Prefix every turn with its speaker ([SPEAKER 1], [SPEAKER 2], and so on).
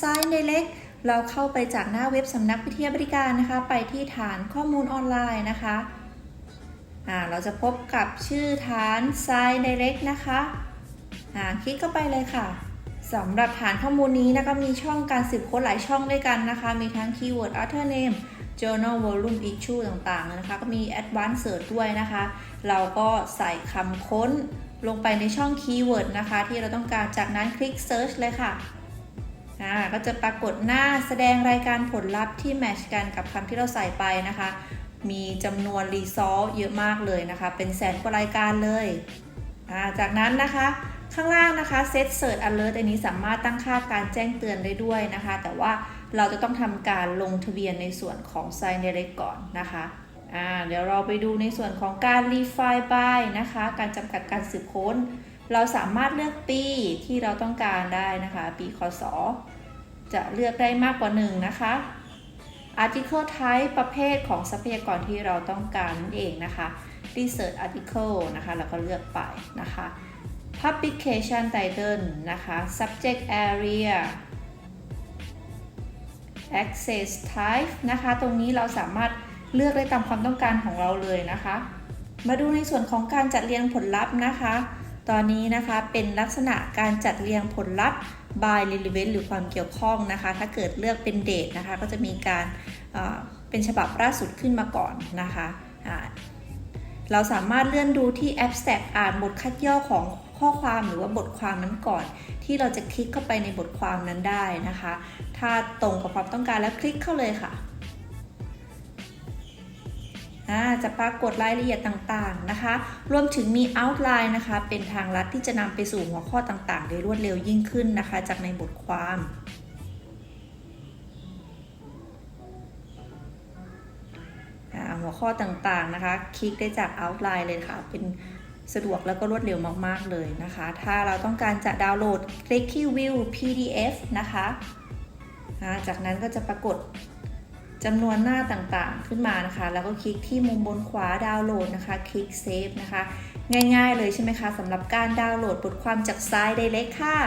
[SPEAKER 1] Sign Direct เราเข้าไปจากหน้าเว็บสำนักวิทยาบริการนะคะ ไปที่ฐานข้อมูลออนไลน์นะคะอ่าเราจะพบกับชื่อฐาน Sign Direct นะคะอ่าคลิกเข้าไปเลยค่ะสำหรับฐานข้อมูลนี้นะคะมีช่องการสืบค้นหลายช่องด้วยกันนะคะ มีทั้ง Keyword Author Name Journal Volume Issue ต่างๆนะคะ ก็มี Advanced Search ด้วยนะคะ เราก็ใส่คำค้นลงไปในช่อง Keyword นะคะ ที่เราต้องการจากนั้นคลิก Search เลยค่ะ่าก็จะปรากฏหน้าแสดงรายการผลลัพธ์ที่แมชกันกับคำที่เราใส่ไปนะคะ มีจำนวนรีซอสเยอะมากเลยนะคะ เป็นแสนกว่ารายการเลยาจากนั้นนะคะข้างล่างนะคะ Set Search Alert อันนี้สามารถตั้งค่าการแจ้งเตือนได้ด้วยนะคะ แต่ว่าเราจะต้องทำการลงทะเบียนในส่วนของ Sign Direct ก่อนนะคะเดี๋ยวเราไปดูในส่วนของการ Refine by นะคะ การจำกัดการสืบค้น เราสามารถเลือกปีที่เราต้องการได้นะคะ ปีคศ จะเลือกได้มากกว่าหนึ่งนะคะ article type ประเภทของทรัพยากรที่เราต้องการนั่นเองนะคะ research article นะคะเราก็เลือกไปนะคะ publication title นะคะ subject area access type นะคะ ตรงนี้เราสามารถเลือกได้ตามความต้องการของเราเลยนะคะ มาดูในส่วนของการจัดเรียงผลลัพธ์นะคะ ตอนนี้นะคะเป็นลักษณะการจัดเรียงผลลัพธ์ by relevant หรือความเกี่ยวข้องนะคะ ถ้าเกิดเลือกเป็นเดทนะคะ ก็จะมีการเป็นฉบับล่าสุดขึ้นมาก่อนนะคะเราสามารถเลื่อนดูที่ abstract อ่านบทคัดย่อของข้อความหรือว่าบทความนั้นก่อน ที่เราจะคลิกเข้าไปในบทความนั้นได้นะคะ ถ้าตรงกับความต้องการแล้วคลิกเข้าเลยค่ะ จะปรากฏรายละเอียดต่างๆนะคะ รวมถึงมี outline นะคะ เป็นทางลัดที่จะนำไปสู่หัวข้อต่างๆ ได้รวดเร็วยิ่งขึ้นนะคะ จากในบทความหัวข้อต่างๆนะคะ คลิกได้จาก outline เลยค่ะ เป็นสะดวกแล้วก็รวดเร็วมากๆเลยนะคะ ถ้าเราต้องการจะดาวน์โหลด คลิกที่ view PDF นะคะ จากนั้นก็จะปรากฏ จำนวนหน้าต่างๆขึ้นมานะคะ แล้วก็คลิกที่มุมบนขวาดาวน์โหลดนะคะ คลิกเซฟนะคะ ง่ายๆเลยใช่ไหมคะสำหรับการดาวน์โหลดบทความจากไซต์ Direct ค่ะ